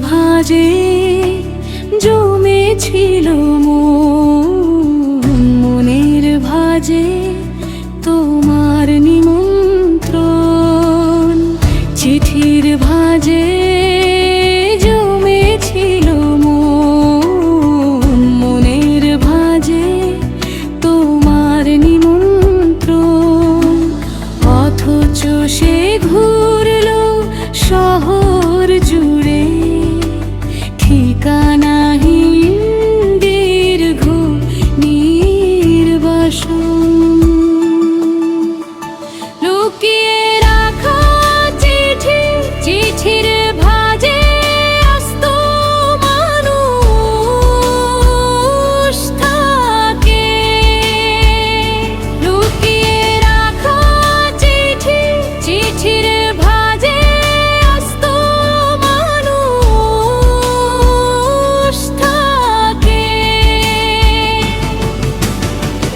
ভাজে জমেছিল মন। মনের ভাজে তোমার নিমন্ত্রণ। চিঠির ভাজে জমেছিল মন। মনের ভাজে তোমার নিমন্ত্রণ। অথচ সে Krishna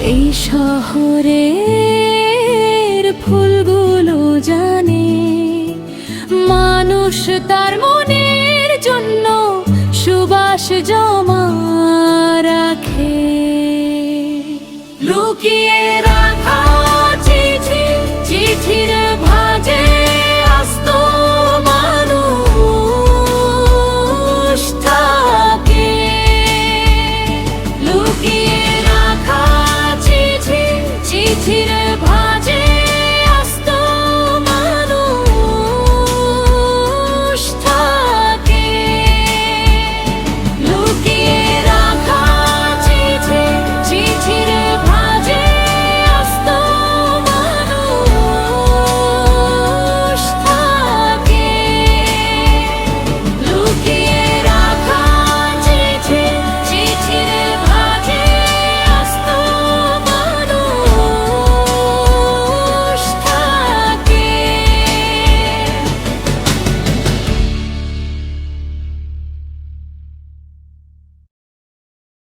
এই শহরের ফুলগুলো জানে মানুষ তার মনের জন্য সুবাস জমা রাখে। লুকিয়ে রাখে